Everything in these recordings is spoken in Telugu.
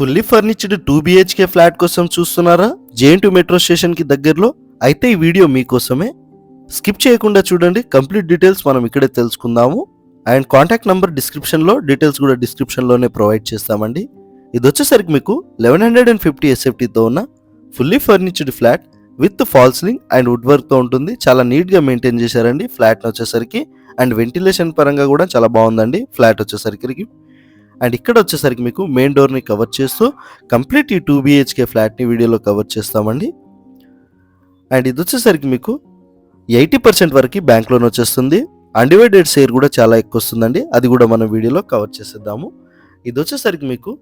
Fully furnished two BHK flat కోసం చూస్తున్నారా? జేఎన్ టూ మెట్రో స్టేషన్కి దగ్గరలో? అయితే ఈ వీడియో మీకోసమే. స్కిప్ చేయకుండా చూడండి కంప్లీట్ డీటెయిల్స్ మనం ఇక్కడే తెలుసుకుందాము. అండ్ కాంటాక్ట్ నంబర్ డిస్క్రిప్షన్లో డీటెయిల్స్ కూడా డిస్క్రిప్షన్లోనే ప్రొవైడ్ చేస్తామండి. ఇది వచ్చేసరికి మీకు లెవెన్ హండ్రెడ్ అండ్ ఫిఫ్టీ ఎస్ఎఫ్టీతో ఉన్న fully furnished flat with false ceiling and wood వర్క్తో ఉంటుంది. చాలా నీట్గా మెయింటైన్ చేశారండి. ఫ్లాట్ని వచ్చేసరికి అండ్ వెంటిలేషన్ పరంగా కూడా చాలా బాగుందండి. ఫ్లాట్ వచ్చేసరికి. అండ్ ఇక్కడ వచ్చేసరికి మీకు మెయిన్ డోర్ని కవర్ చేస్తూ కంప్లీట్ ఈ టూ బిహెచ్కే ఫ్లాట్ని వీడియోలో కవర్ చేస్తామండి. అండ్ ఇది వచ్చేసరికి మీకు ఎయిటీ పర్సెంట్ వరకు బ్యాంక్ లోన్ వచ్చేస్తుంది. అన్డివైడెడ్ షేర్ కూడా చాలా ఎక్కువ వస్తుందండి. అది కూడా మనం వీడియోలో కవర్ చేసేద్దాము. ఇది వచ్చేసరికి మీకు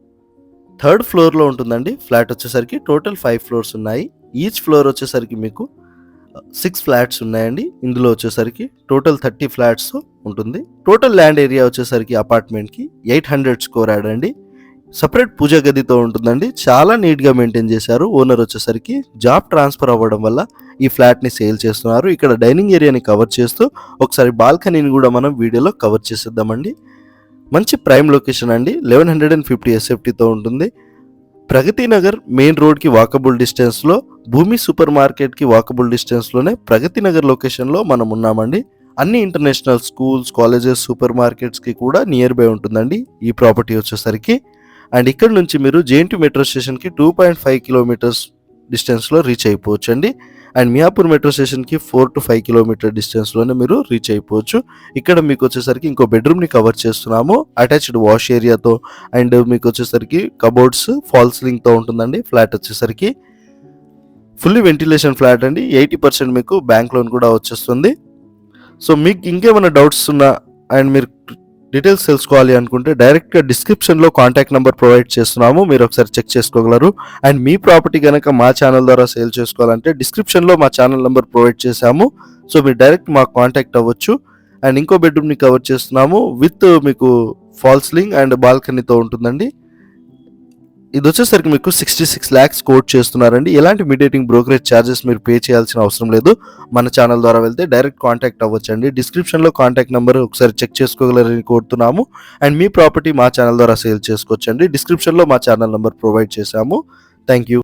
థర్డ్ ఫ్లోర్లో ఉంటుందండి. ఫ్లాట్ వచ్చేసరికి టోటల్ ఫైవ్ ఫ్లోర్స్ ఉన్నాయి. ఈచ్ ఫ్లోర్ వచ్చేసరికి మీకు సిక్స్ ఫ్లాట్స్ ఉన్నాయండి. ఇందులో వచ్చేసరికి టోటల్ థర్టీ ఫ్లాట్స్ ఉంటుంది. టోటల్ ల్యాండ్ ఏరియా వచ్చేసరికి అపార్ట్మెంట్కి ఎయిట్ హండ్రెడ్ స్కోర్ యాడ్ అండి. సపరేట్ పూజ గదితో ఉంటుందండి. చాలా నీట్గా మెయింటైన్ చేశారు. ఓనర్ వచ్చేసరికి జాబ్ ట్రాన్స్ఫర్ అవ్వడం వల్ల ఈ ఫ్లాట్ని సేల్ చేస్తున్నారు. ఇక్కడ డైనింగ్ ఏరియాని కవర్ చేస్తూ ఒకసారి బాల్కనీని కూడా మనం వీడియోలో కవర్ చేసేద్దామండి. మంచి ప్రైమ్ లొకేషన్ అండి. లెవెన్ హండ్రెడ్ అండ్ ఫిఫ్టీ ఎస్ఎఫ్టీతో ఉంటుంది. ప్రగతి నగర్ మెయిన్ రోడ్కి వాకబుల్ డిస్టెన్స్లో భూమి సూపర్ మార్కెట్కి వాకబుల్ డిస్టెన్స్లోనే ప్రగతి నగర్ లొకేషన్లో మనం ఉన్నామండి. అన్ని ఇంటర్నేషనల్ స్కూల్స్ కాలేజెస్ సూపర్ మార్కెట్స్కి కూడా నియర్ బై ఉంటుందండి ఈ ప్రాపర్టీ వచ్చేసరికి. అండ్ ఇక్కడ నుంచి మీరు జేఎన్టీ మెట్రో స్టేషన్కి టూ పాయింట్ ఫైవ్ కిలోమీటర్స్ డిస్టెన్స్లో రీచ్ అయిపోవచ్చు అండి అండ్ మియాపూర్ మెట్రో స్టేషన్కి ఫోర్ టు ఫైవ్ కిలోమీటర్ డిస్టెన్స్లోనే మీరు రీచ్ అయిపోవచ్చు. ఇక్కడ మీకు వచ్చేసరికి ఇంకో బెడ్రూమ్ని కవర్ చేస్తున్నాము. అటాచ్డ్ వాష్ ఏరియాతో అండ్ మీకు వచ్చేసరికి కబోర్డ్స్ ఫాల్స్ లింక్తో ఉంటుందండి. ఫ్లాట్ వచ్చేసరికి. ఫుల్లీ వెంటిలేషన్ ఫ్లాట్ అండి. ఎయిటీ పర్సెంట్ మీకు బ్యాంక్ లోన్ కూడా వచ్చేస్తుంది. సో మీకు ఇంకేమైనా డౌట్స్ ఉన్నా అండ్ మీరు డీటెయిల్స్ తెలుసుకోవాలి అనుకుంటే డైరెక్ట్గా డిస్క్రిప్షన్లో కాంటాక్ట్ నెంబర్ ప్రొవైడ్ చేస్తున్నాము. మీరు ఒకసారి చెక్ చేసుకోగలరు. అండ్ మీ ప్రాపర్టీ కనుక మా ఛానల్ ద్వారా సేల్ చేసుకోవాలంటే డిస్క్రిప్షన్లో మా ఛానల్ నెంబర్ ప్రొవైడ్ చేశాము. సో మీరు డైరెక్ట్ మాకు కాంటాక్ట్ అవ్వచ్చు. అండ్ ఇంకో బెడ్రూమ్ని కవర్ చేస్తున్నాము. విత్ మీకు ఫాల్స్లింగ్ అండ్ బాల్కనీతో ఉంటుందండి. ఇది వచ్చేసరికి మీకు సిక్స్టీ సిక్స్ ల్యాక్స్ కోట్ చేస్తున్నారండి. ఎలాంటి మీడియేటింగ్ బ్రోకరేజ్ ఛార్జెస్ మీరు పే చేయాల్సిన అవసరం లేదు. మన ఛానల్ ద్వారా వెళ్తే డైరెక్ట్ కాంటాక్ట్ అవ్వచ్చండి. డిస్క్రిప్షన్లో కాంటాక్ట్ నెంబర్ ఒకసారి చెక్ చేసుకోగలరని కోరుతున్నాము. అండ్ మీ ప్రాపర్టీ మా ఛానల్ ద్వారా సేల్ చేసుకోవచ్చండి. డిస్క్రిప్షన్లో మా ఛానల్ నెంబర్ ప్రొవైడ్ చేశాము. Thank you